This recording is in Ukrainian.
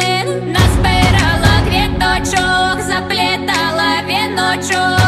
Полин назбирала квіточок, заплітала віночок.